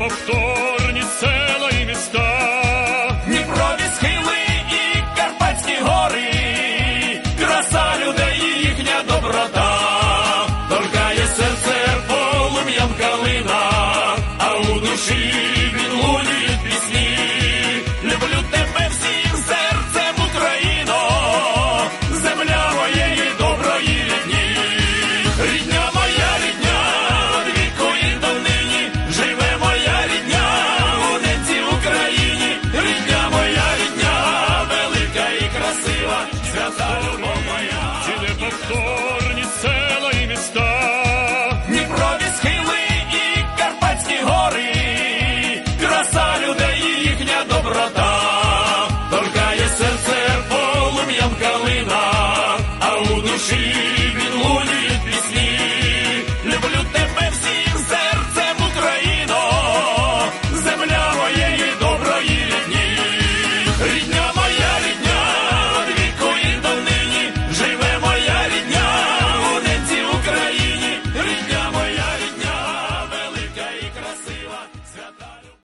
Повторні села і міста, Дніпрові схили і Карпатські гори, краса людей і їхня доброта, торкає серце полум'ям калина, а у душі. свята любов моя, ці неповторні села і міста, Дніпрові схили і Карпатські гори, краса людей і їхня доброта, торкає серце полум'ям калина, а у душі він лунює пісні. Люблю тебе всім серцем Україно, земля моєї доброї рідні.